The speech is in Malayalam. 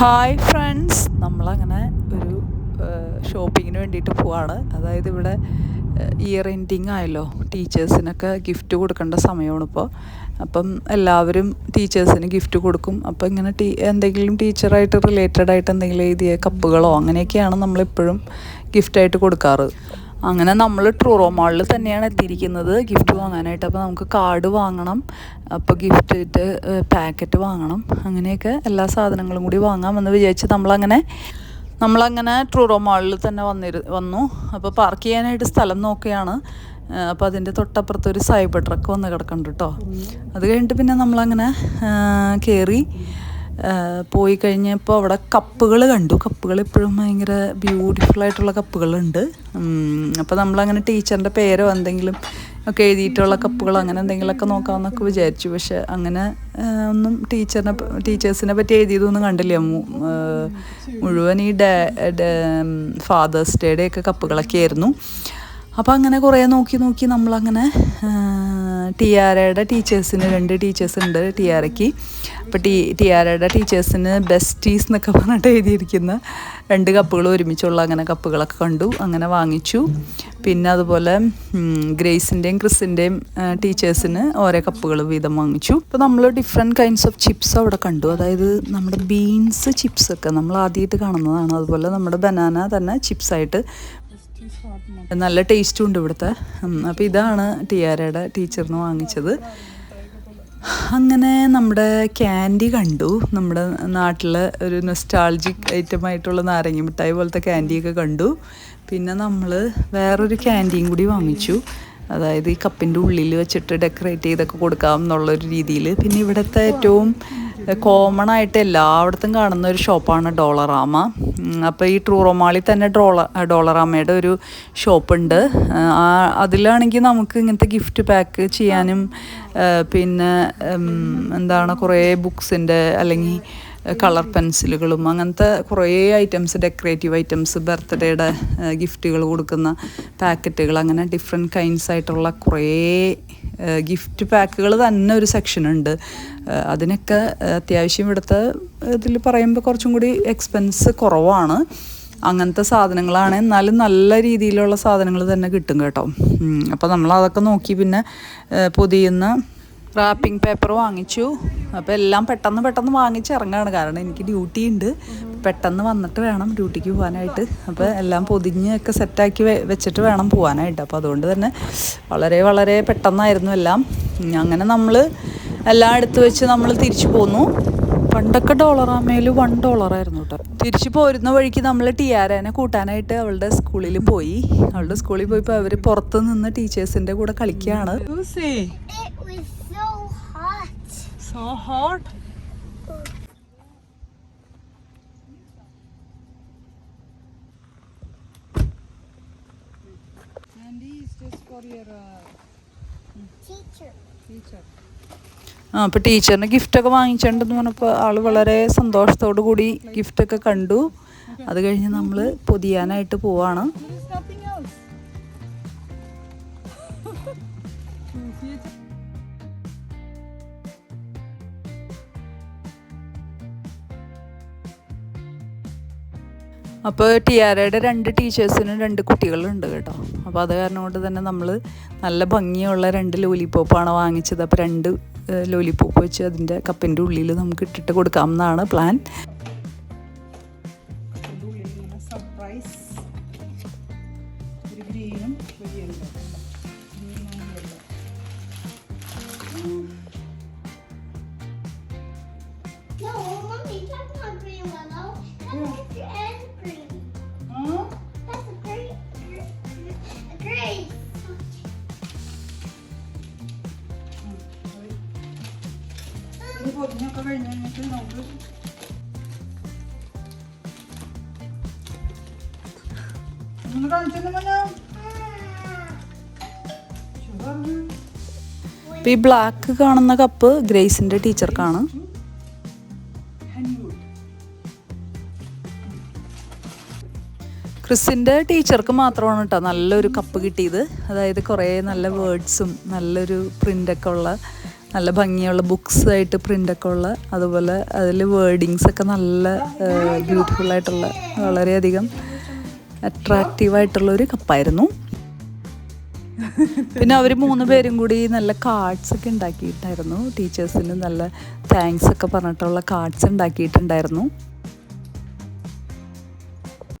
ഹായ് ഫ്രണ്ട്സ് നമ്മളങ്ങനെ ഒരു ഷോപ്പിങ്ങിന് വേണ്ടിയിട്ട് പോവാണ്. അതായത് ഇവിടെ ഇയർ എൻഡിങ് ആയല്ലോ. ടീച്ചേഴ്സിനൊക്കെ ഗിഫ്റ്റ് കൊടുക്കേണ്ട സമയമാണ് ഇപ്പോൾ അപ്പം എല്ലാവരും ടീച്ചേഴ്സിന് ഗിഫ്റ്റ് കൊടുക്കും. അപ്പം ഇങ്ങനെ ടീ എന്തെങ്കിലും ടീച്ചറായിട്ട് റിലേറ്റഡ് ആയിട്ട് എന്തെങ്കിലും എഴുതിയ കപ്പുകളോ അങ്ങനെയൊക്കെയാണ് നമ്മളെപ്പോഴും ഗിഫ്റ്റായിട്ട് കൊടുക്കാറ്. അങ്ങനെ നമ്മൾ ട്രൂറോ മാളിൽ തന്നെയാണ് എത്തിയിരിക്കുന്നത്. ഗിഫ്റ്റ് വാങ്ങാനായിട്ട്. അപ്പോൾ നമുക്ക് കാർഡ് വാങ്ങണം. അപ്പോൾ ഗിഫ്റ്റ് പാക്കറ്റ് വാങ്ങണം. അങ്ങനെയൊക്കെ എല്ലാ സാധനങ്ങളും കൂടി വാങ്ങാമെന്ന് വിചാരിച്ച് നമ്മളങ്ങനെ നമ്മളങ്ങനെ ട്രൂറോ മാളിൽ തന്നെ വന്നിരു വന്നു. അപ്പോൾ പാർക്ക് ചെയ്യാനായിട്ട് സ്ഥലം നോക്കുകയാണ് അപ്പോൾ അതിന്റെ തൊട്ടപ്പുറത്ത് ഒരു സൈബർ ട്രക്ക് വന്ന് കിടക്കുന്നുണ്ട് കേട്ടോ അത് കഴിഞ്ഞിട്ട് പിന്നെ നമ്മളങ്ങനെ കയറി പോയി കഴിഞ്ഞപ്പോൾ അവിടെ കപ്പുകൾ കണ്ടു. കപ്പുകൾ ഇപ്പോഴും ഭയങ്കര ബ്യൂട്ടിഫുൾ ആയിട്ടുള്ള കപ്പുകളുണ്ട്. അപ്പോൾ നമ്മളങ്ങനെ ടീച്ചറിന്റെ പേരോ എന്തെങ്കിലും ഒക്കെ എഴുതിയിട്ടുള്ള കപ്പുകൾ അങ്ങനെ എന്തെങ്കിലുമൊക്കെ നോക്കാമെന്നൊക്കെ വിചാരിച്ചു. പക്ഷെ അങ്ങനെ ഒന്നും ടീച്ചറിനെ ടീച്ചേഴ്സിനെ പറ്റി എഴുതിയതൊന്നും കണ്ടില്ല. മുഴുവൻ ഈ ഡേ ഫാദേഴ്സ് ഡേയുടെ ഒക്കെ കപ്പുകളൊക്കെ ആയിരുന്നു. അപ്പോൾ അങ്ങനെ കുറേ നോക്കി നോക്കി നമ്മളങ്ങനെ ടിയാരയുടെ ടീച്ചേഴ്സിന് രണ്ട് ടീച്ചേഴ്സ് ഉണ്ട് ടിയാരയ്ക്ക് അപ്പോൾ ടി ടിയാരയുടെ ടീച്ചേഴ്സിന് ബെസ്റ്റീസ് എന്നൊക്കെ പറഞ്ഞിട്ട് എഴുതിയിരിക്കുന്ന രണ്ട് കപ്പുകൾ ഒരുമിച്ചുള്ള അങ്ങനെ കപ്പുകളൊക്കെ കണ്ടു. അങ്ങനെ വാങ്ങിച്ചു. പിന്നെ അതുപോലെ ഗ്രേസിന്റെയും ക്രിസിന്റെയും ടീച്ചേഴ്സിന് ഓരോ കപ്പുകൾ വീതം വാങ്ങിച്ചു. അപ്പോൾ നമ്മൾ ഡിഫറെന്റ് കൈൻഡ്സ് ഓഫ് ചിപ്സ് അവിടെ കണ്ടു. അതായത് നമ്മുടെ ബീൻസ് ചിപ്സൊക്കെ നമ്മൾ ആദ്യമായിട്ട് കാണുന്നതാണ്. അതുപോലെ നമ്മുടെ ബനാന തന്നെ ചിപ്സായിട്ട് നല്ല ടേസ്റ്റും ഉണ്ട് ഇവിടുത്തെ. അപ്പോൾ ഇതാണ് ടിയാരയുടെ ടീച്ചറിന് വാങ്ങിച്ചത്. അങ്ങനെ നമ്മുടെ ക്യാൻഡി കണ്ടു. നമ്മുടെ നാട്ടിലെ ഒരു നൊസ്റ്റാൾജിക് ഐറ്റം ആയിട്ടുള്ള നാരങ്ങ മിഠായി പോലത്തെ ക്യാൻഡിയൊക്കെ കണ്ടു. പിന്നെ നമ്മൾ വേറൊരു ക്യാൻഡിയും കൂടി വാങ്ങിച്ചു. അതായത് ഈ കപ്പിന്റെ ഉള്ളിൽ വെച്ചിട്ട് ഡെക്കറേറ്റ് ചെയ്തൊക്കെ കൊടുക്കാം എന്നുള്ളൊരു രീതിയിൽ പിന്നെ ഇവിടുത്തെ ഏറ്റവും കോമൺ ആയിട്ട് എല്ലായിടത്തും കാണുന്ന ഒരു ഷോപ്പാണ് ഡോളറാമ. അപ്പോൾ ഈ ട്രൂറോമാളിൽ തന്നെ ഡോള ഡോളറാമയുടെ ഒരു ഷോപ്പുണ്ട് അതിലാണെങ്കിൽ നമുക്ക് ഇങ്ങനത്തെ ഗിഫ്റ്റ് പാക്ക് ചെയ്യാനും പിന്നെ എന്താണ് കുറേ ബുക്സിന്റെ അല്ലെങ്കിൽ കളർ പെൻസിലുകളും അങ്ങനത്തെ കുറേ ഐറ്റംസ് ഡെക്കറേറ്റീവ് ഐറ്റംസ് ബർത്ത്ഡേയുടെ ഗിഫ്റ്റുകൾ കൊടുക്കുന്ന പാക്കറ്റുകൾ അങ്ങനെ ഡിഫറെന്റ് കൈൻസ് ആയിട്ടുള്ള കുറേ ഗിഫ്റ്റ് പാക്കുകൾ തന്നെ ഒരു സെക്ഷൻ ഉണ്ട്. അതിനൊക്കെ അത്യാവശ്യം ഇവിടുത്തെ ഇതിൽ പറയുമ്പോൾ കുറച്ചും കൂടി എക്സ്പെൻസ് കുറവാണ്. അങ്ങനത്തെ സാധനങ്ങളാണ്. എന്നാലും നല്ല രീതിയിലുള്ള സാധനങ്ങൾ തന്നെ കിട്ടും കേട്ടോ. അപ്പോൾ നമ്മൾ അതൊക്കെ നോക്കി പിന്നെ പൊതിയുന്ന റാപ്പിംഗ് പേപ്പർ വാങ്ങിച്ചു. അപ്പോൾ എല്ലാം പെട്ടെന്ന് പെട്ടെന്ന് വാങ്ങിച്ചിറങ്ങാണ്. കാരണം എനിക്ക് ഡ്യൂട്ടി ഉണ്ട്. പെട്ടെന്ന് വന്നിട്ട് വേണം ഡ്യൂട്ടിക്ക് പോകാനായിട്ട്. അപ്പോൾ എല്ലാം പൊതിഞ്ഞൊക്കെ സെറ്റാക്കി വെച്ചിട്ട് വേണം പോകാനായിട്ട്. അപ്പോൾ അതുകൊണ്ട് തന്നെ വളരെ വളരെ പെട്ടെന്നായിരുന്നു എല്ലാം. അങ്ങനെ നമ്മൾ എല്ലാം എടുത്തു വെച്ച് നമ്മൾ തിരിച്ചു പോന്നു. പണ്ടൊക്കെ ഡോളറാമേൽ വൺ ഡോളറായിരുന്നു കേട്ടോ തിരിച്ചു പോരുന്ന വഴിക്ക് നമ്മൾ ടിയാരനെ കൂട്ടാനായിട്ട് അവളുടെ സ്കൂളിൽ പോയി. അവളുടെ സ്കൂളിൽ പോയപ്പോൾ അവർ പുറത്ത് നിന്ന് ടീച്ചേഴ്സിന്റെ കൂടെ കളിക്കുകയാണ് Teacher. teacher. ആ അപ്പോൾ ടീച്ചറിന് ഗിഫ്റ്റൊക്കെ വാങ്ങിച്ചിട്ടുണ്ടെന്ന് പറഞ്ഞപ്പോൾ ആൾ വളരെ സന്തോഷത്തോടു കൂടി ഗിഫ്റ്റൊക്കെ കണ്ടു. അത് കഴിഞ്ഞ് നമ്മൾ പൊതിയാനായിട്ട് പോവാണ്. There's ടി ആർ ഐയുടെ ടിയാരയുടെ രണ്ട് ടീച്ചേഴ്സിനും രണ്ട് കുട്ടികളുണ്ട് കേട്ടോ. അപ്പോൾ അത് കാരണം കൊണ്ട് തന്നെ നമ്മൾ നല്ല ഭംഗിയുള്ള രണ്ട് ലോലിപ്പോപ്പാണ് വാങ്ങിച്ചത്. അപ്പോൾ രണ്ട് ലോലിപ്പോപ്പ് വെച്ച് അതിന്റെ കപ്പിന്റെ ഉള്ളിൽ നമുക്ക് ഇട്ടിട്ട് കൊടുക്കാം എന്നാണ് പ്ലാൻ പൊതിഞ്ഞൊക്കെ കഴിഞ്ഞ് കഴിഞ്ഞിട്ട് നമുക്ക് ഒന്ന് mais não. ഈ ബ്ലാക്ക് കാണുന്ന കപ്പ് ഗ്രേസിന്റെ ടീച്ചർക്കാണ് ക്രിസിന്റെ ക്രിസിന്റെ ടീച്ചർക്ക് മാത്രമാണ് കേട്ടോ നല്ലൊരു കപ്പ് കിട്ടിയത്. അതായത് കുറേ നല്ല വേർഡ്സും നല്ലൊരു പ്രിന്റൊക്കെ ഉള്ള നല്ല ഭംഗിയുള്ള ബുക്സ് ആയിട്ട് പ്രിന്റൊക്കെ ഉള്ള അതുപോലെ അതിൽ വേർഡിങ്സ് ഒക്കെ നല്ല ബ്യൂട്ടിഫുൾ ആയിട്ടുള്ള വളരെയധികം അട്രാക്റ്റീവ് ആയിട്ടുള്ള ഒരു കപ്പായിരുന്നു പിന്നെ അവർ മൂന്ന് പേരും കൂടി നല്ല കാർഡ്സ് ഒക്കെ ഉണ്ടാക്കിയിട്ടായിരുന്നു. ടീച്ചേഴ്സിന് നല്ല താങ്ക്സ് ഒക്കെ പറഞ്ഞിട്ടുള്ള കാർഡ്സ് ഉണ്ടാക്കിയിട്ടുണ്ടായിരുന്നു.